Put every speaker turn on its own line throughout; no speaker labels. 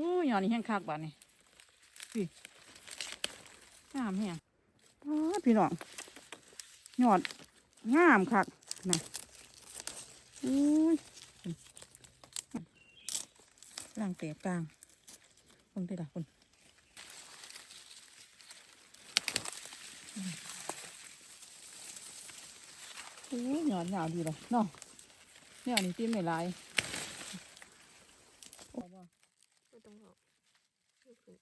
อู้ยอนนี่แห้งคักบ้านนี่พี่งามแห้งอ้พี่น้องยอดงามคักนะอุ้ยล่างเตะกลางคนที่ละคนอู้ยยอดยาวดีเลยเนาะเนี่ยอันนี้ติ้มไม่หลายโอ้บ่
ไม่ ต้องหรอกไม่ขึ้น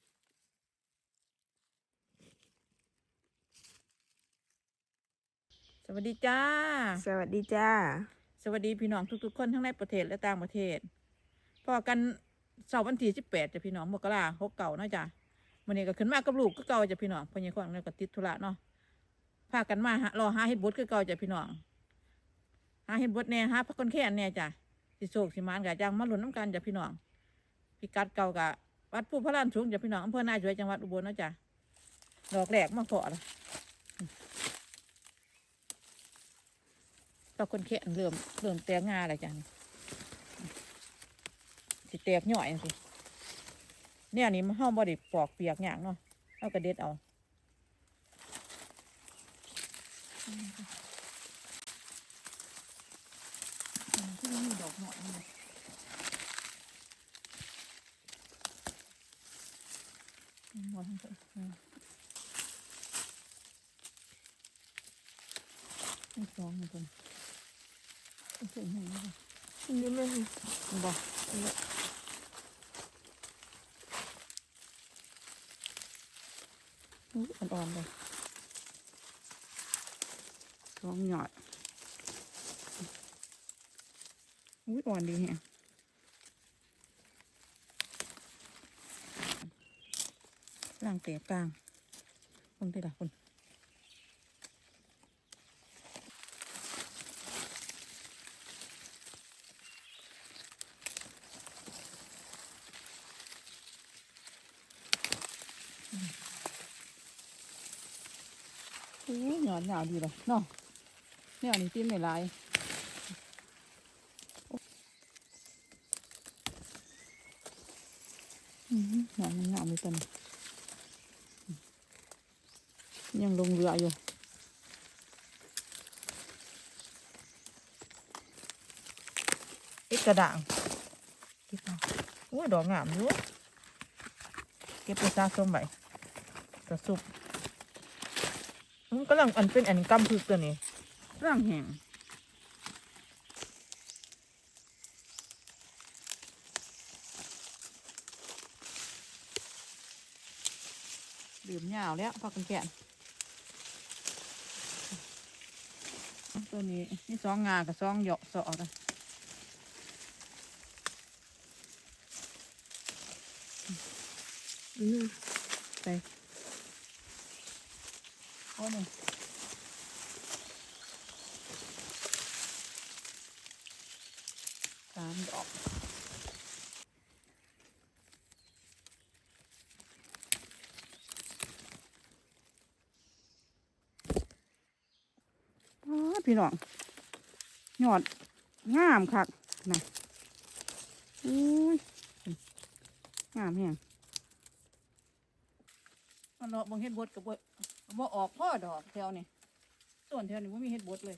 สวัสดีจ้า
สวัสดีจ้า
สวัสดีพี่น้องทุกๆคนทั้งในประเทศและต่างประเทศพอกันเสาร์วันที่สิบแปดจ้ะพี่น้องมกราหกเก่าเนาะจ้ะวันนี้ก็ขึ้นมากับลูกก็เก่าจ้ะพี่น้องเพอยังควงเนี่ยก็ติดธุระเนาะพากันมาหารอหาเฮ็ดบดคือเก่าจ้ะพี่น้องหาเฮ็ดบดแน่หาพักคนแค่นแน่จ้ะสิโศกสิมานกะจังมาหลุนน้ำกันจ้ะพี่น้อง พิกัดเก่ากะวัดผู้พระลานสูงจ้ะพี่น้องอำเภอนาช่วยจังหวัดอุบลนะจ้ะดอกแหลกมาเพาะละตอคนแค่นเริ่มเริ่มแตกงาแล้วจ้ะสิแตกหน่อยสิเนี่ยนี่มันเฮาบ่ได้ปอกเปียกหยางเนาะเอากระเด็ดเอาที่มีดอกหน่อย มอืมบ่ทั้งคนอืมนี่สองคนนี่ถึงไหนแล้ว
อันนี้ไม่เห็น
บ่อุ๊ยอ่อนๆเลยร้องหยอดอุ้ยอ่อนดีแฮะางเตะกลางคนที่ละคนอุ้หยอดยาวดีเลยเนาะเนี่ยนนี้ติ้มไม่ลายอืมหยอดมันงามเลยตัวนี้ ยังลงเรืออยู่เอ็กกระด่างเก็บเอาโอ้ยดอกงามอยู่เก็บไปสะสมไว้กระสุบมันกำลังอันเป็นอันกำพึกตัวนี้ร่างแห้งดื่มยาวแล้วพักกันแก่น ตัวนี้นี่สองงากับสองเหยาะสอนะ
อันนี้
ไปโอ้หนึ่งสามดอกอ้า พี่น้องยอดงามคักนะอุ้ยงามแฮงมันเนาะบางเฮ็ดบดกับบ่บ่ออกพ่อดอกแถวนี้ส่วนแถวนี้บ่มีเฮ็ดบดเลย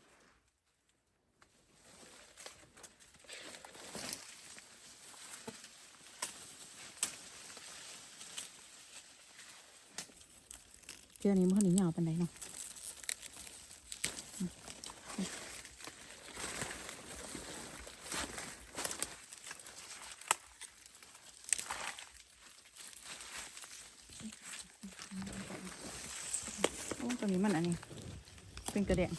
แถวนี้มันนี่ยาวปานใดเนาะโอ้ตัวนี้มันอันนี้ เป็นกระ แดง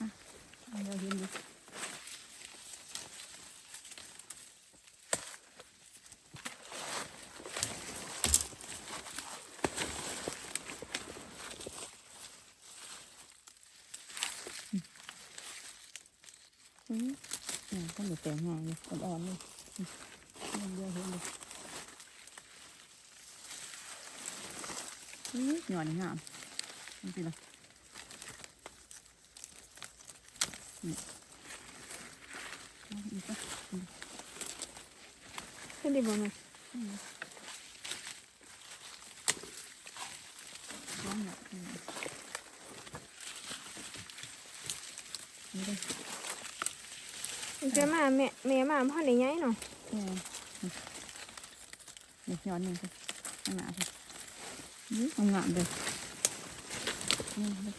อะเอาเดี๋ยวเห็นดูอืมอืมต้องอยู่แต่งงานเลยอ่อนๆเลยอืมเดี๋ยวเห็นดูอืม หย่อนงามจริงๆนะนี่เอาอีกก็
เห็นดีบ่แม่
ร้อนหนักอืมนี่เลย
มันจะมาแม่แม่มาพ่อได้ย้ายเนาะ
แม่นี่ย้อนหนึ่งสิข้างหน้าสิ นี่ทำงานเลยนี่เลย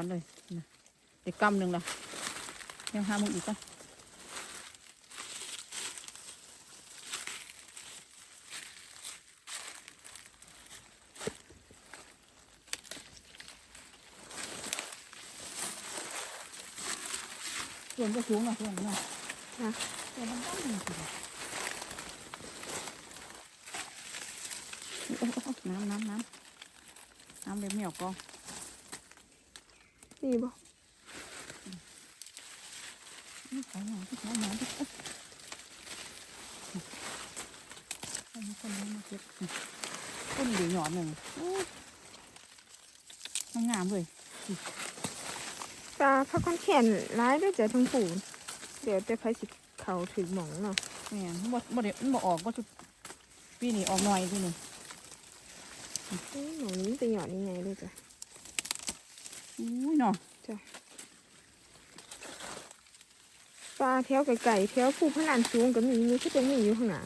อืมเอาเฮ็ดเลยโอ้ยหย่อนนี่งามงามงามเห็นไหมอืมเอางามหยอดอ่อนๆเลยนะเด็กกำหนึ่งละยังหามึงอีกปะส่วนก็สูงหน่อยส่วนหน่อย
นะ
ส่วนมันตั้งหนึ่งสิโอ้โอ้โอ้น้ำน้ำน้ำน้ำเลี้ยงเหมียวกอง
นี่บ่
ขอหน่อยขอหน่อยอันนี้คนนี้มาเก็บต้นเดียวหยอดหนึ่งมันงามเลย
ปลาพักคนแขนร้ายด้วยจ้ะทั้งผูนเดี๋ยวแต่ไผสิเขาถึงหมองเนาะ
แม่นบ่บ่เด็มันบ่ออกบ่ชุดปีนี้ออกหน่อยปีนี้
อื้อหมองนี้มันเป็นหยอดยังไงเลยจ้ะ
อุ้ยเนาะจ้ะ
ปลาแถวไก่ๆแถวผู้พนันสูงก็มีมีก็จะมีอยู่ข้างหน้า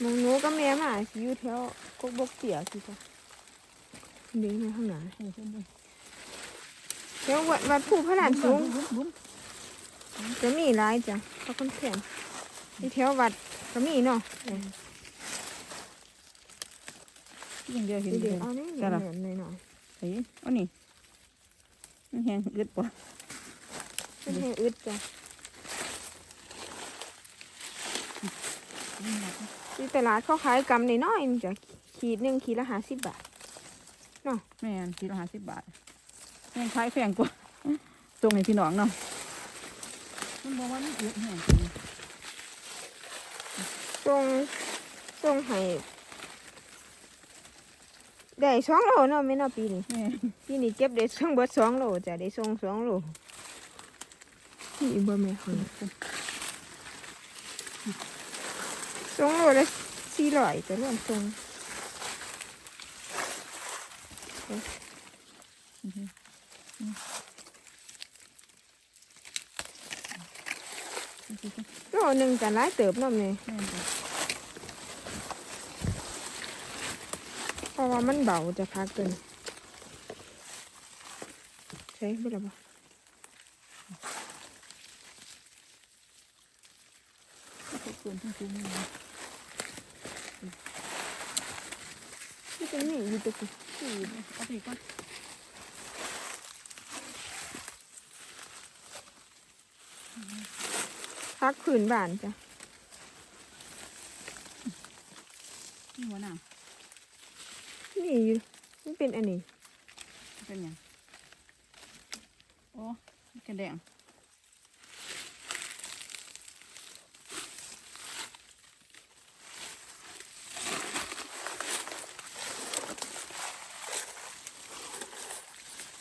หมองหนูก็แม่มาสิอยู่แถวกกบกเสียสิจ้ะเดี๋ยวมาข้างหน้าแถววัดวัดผู้พนันสูง
บุ้มบุ้ม
จะมีหลายจ้ะพักคนแขนที่แถววัด ก็มีเนาะเออ
อย่างเดียวเห็น
เดี๋
เดี
ย
ยวว
เอาเนี่ย
จ้ะล่ะ
เหมือนหน่อย
เฮ้ยเอานี่มันแห้งอึดปะ
ๆเป็นให้อึดจ้ะ
นี่หนักนะ
ที่ตลาดเขาขายกำน้อยๆมันจะขีดหนึ่งขีดละห้าสิบบาท
แม่นกิโลห้าสิบบาทแม่งขายแพงกว่าส่งให้พี่น้องเนาะมันบอกว่ามันอึดแห้ง จริง
ทรงทรงให้ได้สองโลเนาะไม่เนาะปีนี้
แม่น
ปีนี้เก็บได้สองเบิดสองโลจ้ะได้ทรงสองโลนี่บ่แม่เขาสองโลละสี่ร้อยจะรวมทรงโลหนึ่งกันหลายเติบเนาะแม่
แม่นจ้ะ
เพราะว่ามันเบาจะพักตัวนี้ใช่ไม่ได้บ่
ก็เกินที่ซุ้มนี่
ที่เป็นนี่อยู่ตะกี้
เอาไปก่อน
พักผืนบานจ้ะ
นี่หัวหน้า
นี่อยู่มันเป็นอันนี้
เป็นยังโอ้กระแดง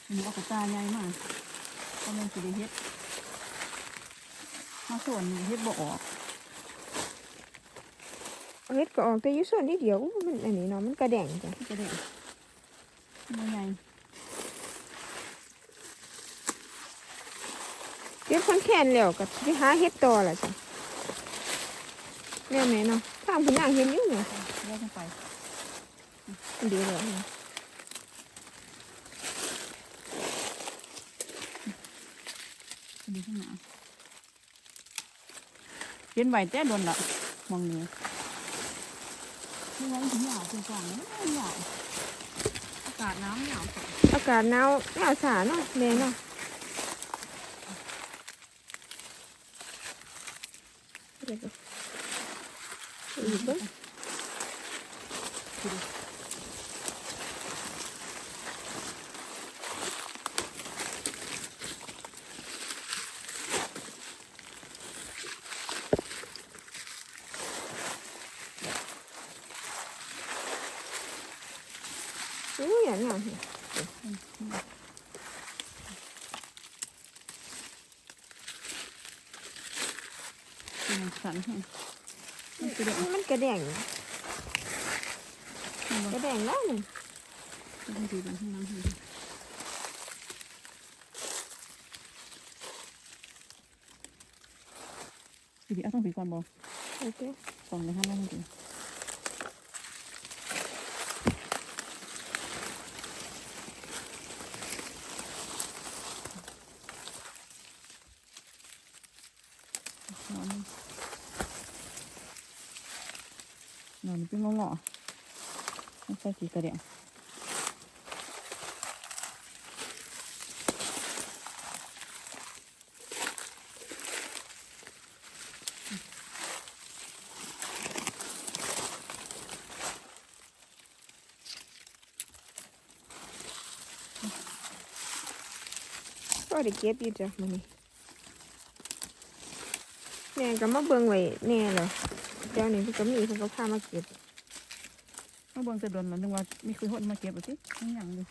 อันนี้อกระตาใหญ่มากก็มันสิเฮ็ดมาส่วนเฮ็ดบ่ออก
เอาเฮ็ดก็ออกแต่อยู่ส่วนนี้เดียวอู้มันอันนี้เนาะมันกระแดงจ้ะ
กระแดงมันใหญ่
เก็บคนแค้นแล้วก็ไปหาเฮ็ดต่อล่ะจ้ะแม่แม่เนาะทางเพิ่นย่างเห็นอยู่เนี่ย
แยกกันไป
เดียวแล้วเนี่ย
ดีขึ้นมาเย็นไหวแต่โดนละมองนี้ ไม่งั้นถึงหนาวเป็นกล่องไม่หนาวอากาศน้ำหนาวจัง
อากาศหนาวหนาวสาเนาะแม่เนาะอะไรกันอีกเบ้าง อู้อย่างเงี้ย
มันสั่นแห้งมันกระเดง
มันกระแดง
มัน
กระแดงแล้วนี่
ให้ดูกันข้างน้ำให้ดู พี่เอาต้องผีก่อนบอก
โอเค
สองเลยห้ามไม่ให้ดูนอนนอนเป็นงงๆไม่ใช่สีกระเดียง
ได้เก็บอยู่จ้ะมันนี่แม่ก็มาเบิ่งไว้แน่เลยเดี๋ยวนี้เพิ่นก็มีเพิ่นก็พามาเก็บ
ข้างบนจะโดนมันนึกว่ามีคุยหดมาเก็บหรือสิไม่หยังเลย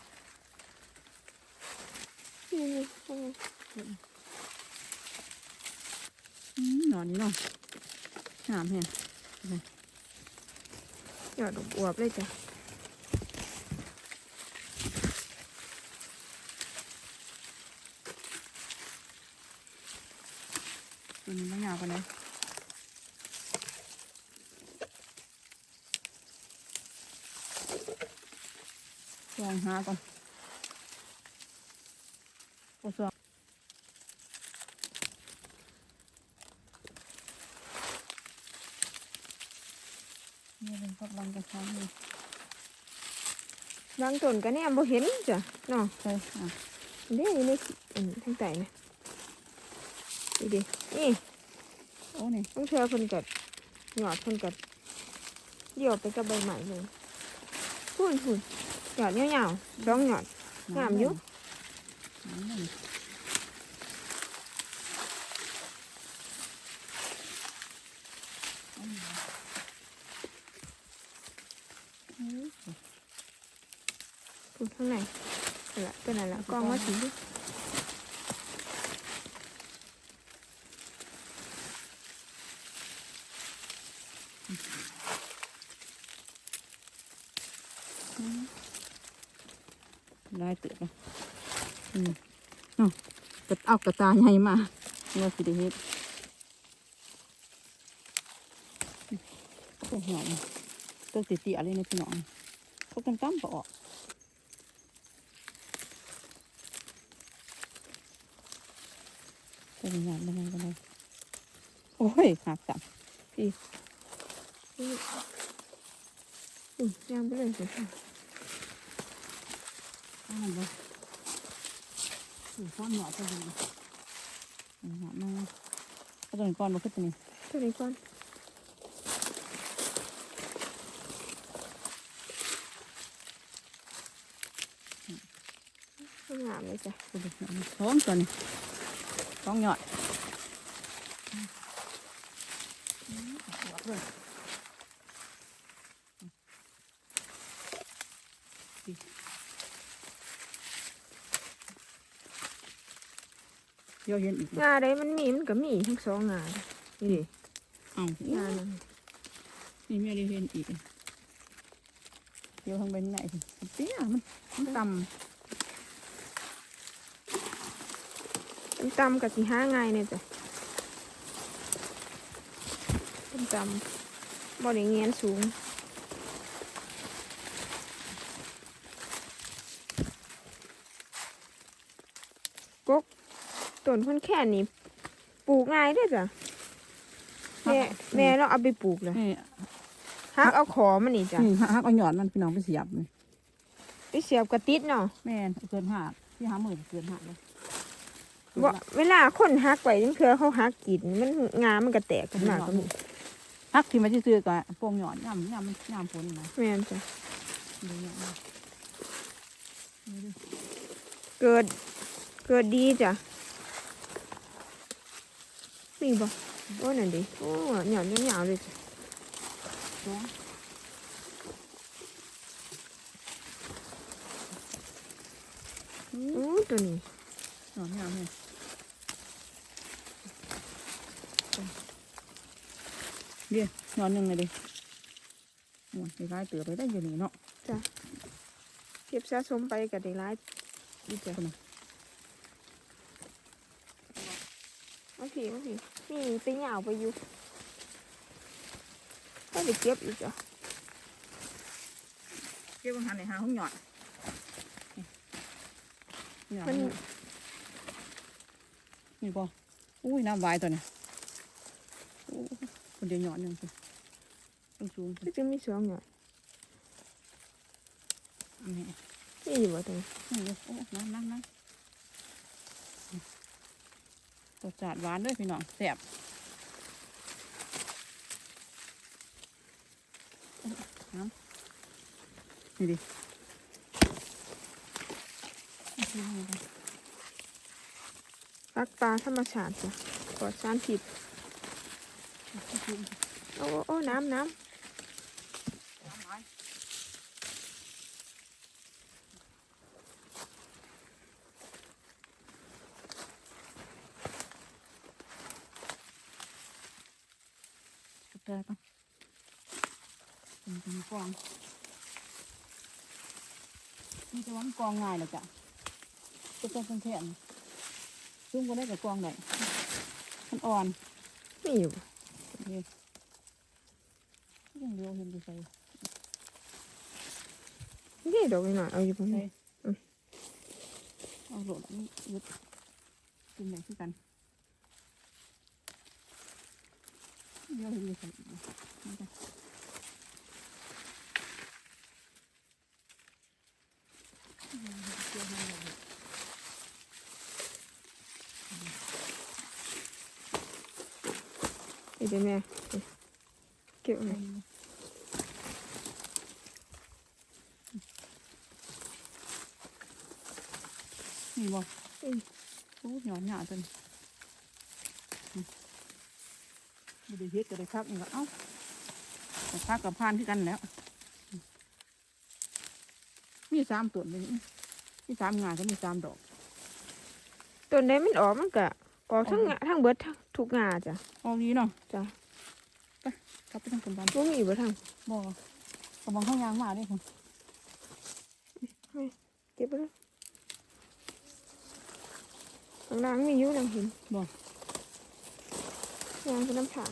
นี่นี่นี่
อืมหนอนนี่เนาะหามแฮะ
ยอดอวบๆเลยจ้ะ
นี้ไม่ยาวกันเลยลองหาก่อนโอ้สองนี่เป็นพับลังกันช้างนี่
บางต้นก็แนมบ่เห็นจ้ะเนาะ
ใช่อะ
เด้อยู่ในอันทางใต้นะ ดูดินี่
โอ้นี่
ต้องเชื่อเพิ่นกัดหยอดเพิ่นกัดเดี่ยวไปกับใบใหม่เลยหุ่นหุ่นหยอดยาวๆร้องหยอดงามอยู่
น้ำนั่นอืม
หุ่นข้างในนั่นละตัวนั้นละกองว่าสีดิ
ได้เตือนอืมเนาะกระเอากระตาใหญ่มาเราสิได้เฮ็ดโอ้โหหอมตัวติเตียๆเลยนะพี่น้องพวกกันตั้มก็ออกตัวนี้หยาบยังไงกันเลยโอ้ยหักจับ
นี่ อุ้ยยางไปเลยสิค่ะ
ข้าวมันเลยถือซ้อนหยอดจะดีหยอดมาก็ตัวนี้ก่อนมาขึ้นตัวนี้
ตัวนี้ก่อนงามเลยจ้ะ
ตัวนี้ท้องตัวนี้ท้องหยอดเย อะเห็นอีก
งาใดมันมีมันก็มีทั้งสองงานี่ดิ
เอ้างา
หนึง
นี่ไม่ได้เห็นอีกเดี๋ยวทางเป็นไหนสิเตี้ยมันมันต่
ต้มตำกับสีห้าง่ายเนี่ยจ้ะต้มตำบ่ได้เงียนสูง ต้นคนแค่นี้ปลูกง่ายเด้วยจ้ะแม่แม่เราเอาไปปลูกเลยำ
นี่
หักเอาขอมันนี่จ้ะ
นี่หักเอาหยอดมันพี่น้องไปเสียบนี่
ไปเสียบกระติดเนาะ
แม่นเกินหักที่หาหมื่นเกินหักเลย
ว่าเวลาคนหักไว้จังเคือเขาหักกินมันงามันก็แตกขึ้นมาก็มี
หักที่มาซื้อๆก็โป่งหยอดย่ำย่ำย่ำพ้นนะ
แม่นจ้ะ
ดูเนี่ยนะนี่ดิ
เกิดเกิดดีจ้ะ มีบ่โอ้นั่นดิโอ้หย่อนยาวๆเลยจ้ะ
สอง
โอ้ตัวนี้
หยอดย่ำเนี่ยเดี๋ยวหยอดหนึ่งเลยดิโอ้ยไปร้ายเตือไปได้อยู่นี่เนาะ
เก็บสะสมไปก็ได้หลายดีจ้ะ
คนน่ะ
โอเคโอเคนี่ไปเหยาวไปอยู่ก็ไปเก็บอีกจ้ะ
เก็บอาหารในหาห้องหยอดนี่หยอด
มัน
นี่ปออุ้ยน้ำวายตัวนี้โอ้คนเดียวหยอดหนึ่งสิต้องสูงสิ
ก็จะมีสองหย่อน
อันนี้
นี่อยู่บ่ตรงนี้
นี่เดี๋ยวโอ้น้ำน้ำน้ำ รสชาติหวานด้วยพี่น้องแซ่บนี่ดิ
ปักปลาธรรมชาติจ้ะปลอดสารพิษโอ้โอ้น้ำน้
ชุบได้ปะเป็นเป็นกองนี่จะว่ามัน กองง่ายเลยจ้ะจะเป็นแข็งๆซุ่มก็ได้กับกองไหนมันอ่อนำ
นี่อยู่บ่
นี่ยังเดียวเห็นดีใส่
นี่ดอกหน่อยเอาอยู่บ่
ใส่
นี่
เอาโหลดนี่ยึดกินไหนที่กันเดียวเห็นดีใส่นี่จ้ะ
นี่ เดี๋ยวแม่เก็บไว้
นี่บ่
อืม
โอ้หยอนหยาจนไม่ได้เฮ็ดก็ได้ครับนี่ก็เอ้าแต่พักกับพานที่กันแล้ว มีสามตัวเลยนี่มีสามงานก็มีสามดอก
ต้นใดมันออกมันก็ ออกทั้งงาทั้งเบิดทั้งทุกงาจ้ะ
ออกดีเนาะ
จ้ะ
กลับไปทางคนบ้าน
บ่มีบ่ทั้ง
บ่กำลังเข้ายางมาเด้คน
เก็บไปเลยข้างล่างมีอยู่นางเห็น
บ่
ยางเป็นน้ำถัง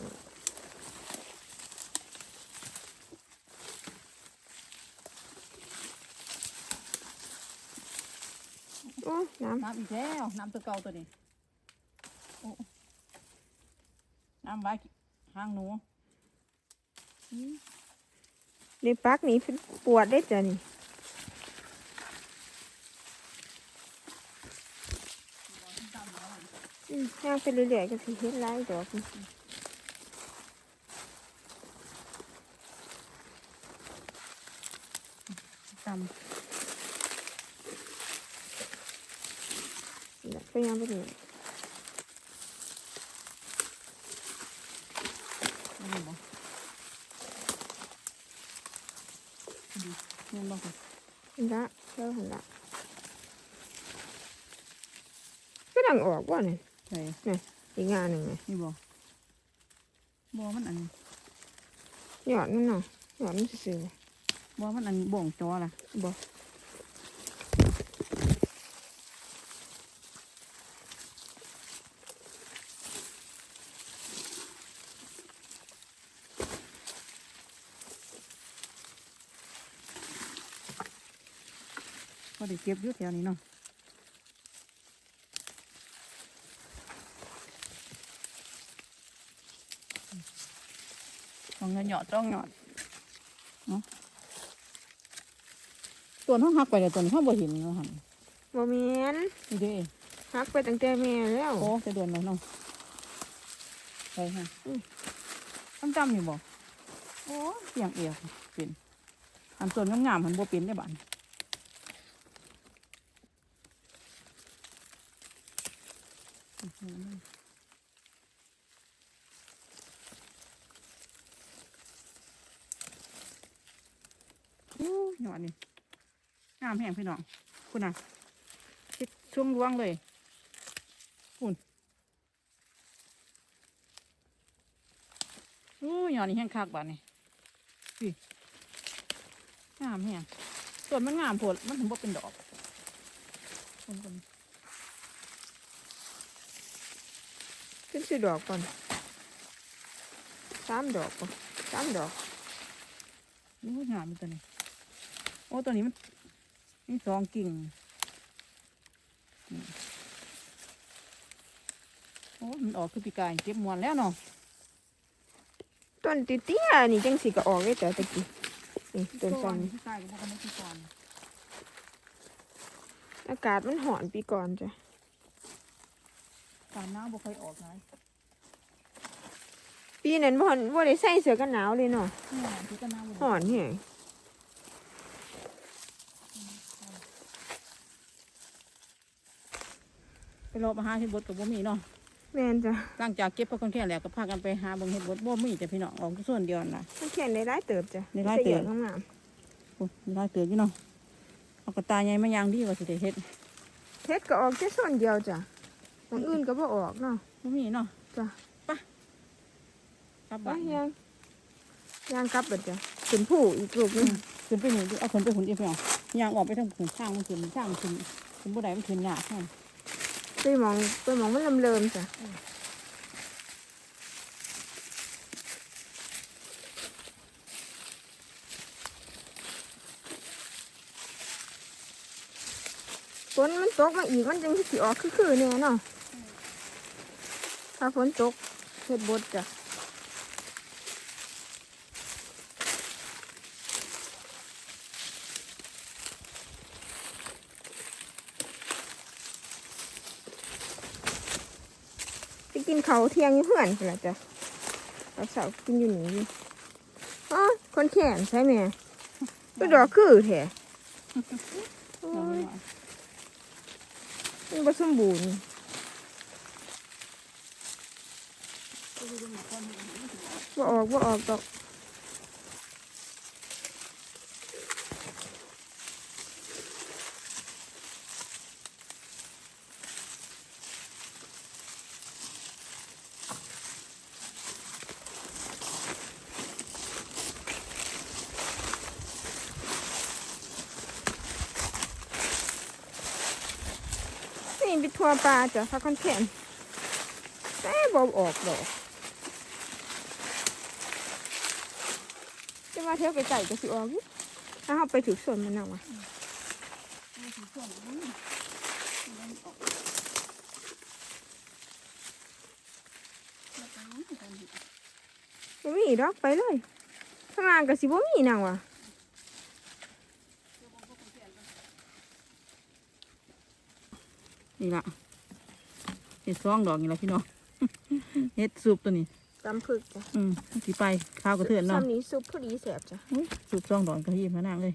โอ้น้
น้ำอีกแล้วน้ำตัวเก่าตัวนี้โอ้ น้ำไว้ห้างหนูอืมำ
ในปักนี้เป็นปวดได้จ้ะนี่อืมย่างไปเรื่อยๆก็สิเห็นหลายดอกนี่
ตำ
น่ะก็ย่างไปเรื่อย
นี่บ่ดีเงินบ่ค่ะ
เห็น ละแล้วเห็นละก็ดังออกว่าเนี่ย
ใช่
อีกงานหนึ่งไง
นี่บ่บ่มันอัน
หยอดมันเนาะหยอดมันซื่อ
บ่มันอันบ่งจอล่ะ
ๆบ่
ก็ เก็บอยู่แถวนี้เนาะของเงินหยอดจ้องหยอดตัวน้องหักไปแต่ตัวนี้เขาบ่เห็นเนาะหัน
บ่แม่น
นี่เด้
หักไปตั้งแต่แม่แล้ว
โอ้จะโดนแล้วเนาะไปฮะจำจำๆนี่บ่โอ้เสียงเอียกเป็นอันส่วนงามๆมันบ่เป็นได้บ้าน อื้อหืออู้หยอดนี่งามแห้งพี่น้องคุณน่ะคิดช่วงร่วงเลยคุณอู้ยอนนี่แห้งคักบ้านนี่พี่งามแห้งส่วนมันงามผดมันถึงบ่เป็นดอกเบิ่งก่อน
ขึ้น สิดอกก่อนสามดอกก่อนสามดอก
อู้งามตัวนี้ โอ้ตัวนี้มันมีสองกิ่งนี่โอ้มันออกคือปีกายเก็บมวนแล้วเนาะ
ต้นติเตี้ยๆนี่จังสิก็ออกได้แต่ตะกี้นี่ต้นซ้ำ
ปีกายก็บ่กันได้ปีก่อน
อากาศมันหอนปีก่อนจ้ะ
การน้ำบ่ค่อยออกไง
ปีนั้นบ่หอนบ่ได้ใส่เสื้อกันหนาวเลยเนาะ
เนี่ยที่ก็น้ำบ่
หอนแฮง
ไปรอมาหาเห็ดบดกับบ่มีเนาะ
แม่นจ้ะ
หลังจากเก็บพวกคนแค่แล้วก็พากันไปหาเบิ่งเห็ดบดบ่มีแต่พี่น้องออกส่วนเดียวน่ะ
มันแข็งได้หลายเติบจ้ะ
ได้หลายเติบ
สีงาม
โอ้ยมีหลายเตือนอยู่เนาะเอากระตายใหญ่มาย่างดีกว่าสิได้เฮ็ด
ๆเฮ็ดก็ออกแค่ส่วนเดียวจ้ะ คนอื่นก็บ่ออกเนาะ
บ่มีเนาะ
จ้ะ
กลับ
ไป
บ้าน
ยังยังกลับเบิดจ้ะขึ้นผู้อีกลูกหนึง
ขึ้นไปนี่เอาขึ้นไปหุ่นอีกพี่น้องย่างออกไปทางหุ่นข้างมันขึ้นข้างมันขึ้นขึ้นบ่ได้มันขึ้นยากแท้
ไปมองไปมองมันเริ่มๆจ้ะ ฝนมันตกมาอีกมันจังสิออกคือๆแน่เนาะถ้าฝนตกเฮ็ดบดจ้ะไปกินเขาเที่ยงอยู่เพื่อนกันละจ้ะเราสาวกินอยู่นี่อยู่อ๋อคนแขนใช่ไหมก็ดอกคือแท้ มันผสมบูรณ์บ่ออกว่าออกดอก ไปทัวปลาจ้ะพักคนแขนแต่บ่ออกดอกจะมาเที่ยวไปไก่ก็สิออกถ้าเราไปถึงส่วนมันเอาวะบ่มีดอกไปเลยข้างล่างก็สิบ่มีนางวะ
นี่ล่ะเฮ็ดซองดอกนี่ล่ะพี่น้องเฮ็ดซุปตัวนี้
ตำพึกจ้ะ
อืมสิไปข้าวกระเทือนเนาะ
ซ้ำนี้ซุปพอดีแสบจ้ะ
อุ๊ยซุปซองดอกกระหีมานางเลย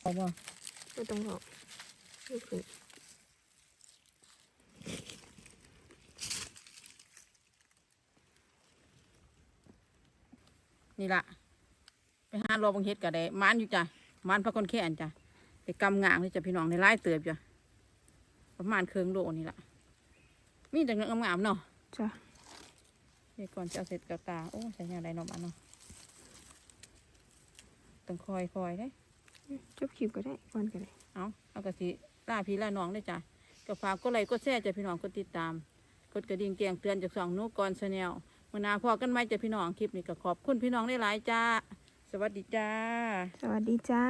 เอาบ่
ไม่ต้องหอกนี่คือ
นี่ล่ะไปหารอบังเฮ็ดก็ได้มานอยู่จ้ะมานพระคนแค่นจ้ะ ไปกำงางเลยจ้ะพี่น้องในไล่เติบจ้ะประมาณเครื่องโลนี่ล่ะมีแต่เงงามๆเนาะ
จ้ะ
เดี๋ยวก่อนจะเอาเสร็จกับตาโอ้ใส่ยาไรเนาะมันเนาะต้องคอยคอยได้
จบคลิปก็ได้ก่อนก็ได้
เอาเอากระสิล่าพี่ล่าน้องได้จ้ะก็ฝากกดไลค์กดแชร์จ้ะพี่น้องกดติดตามกดกระดิ่งแจ้งเตือนจากสองนุกรชาแนลมื่อหนาพอกันไหมจ้ะพี่น้องคลิปนี้ก็ขอบคุณพี่น้องได้หลายๆจ้า สวัสดีจ้า
สวัสดีจ้า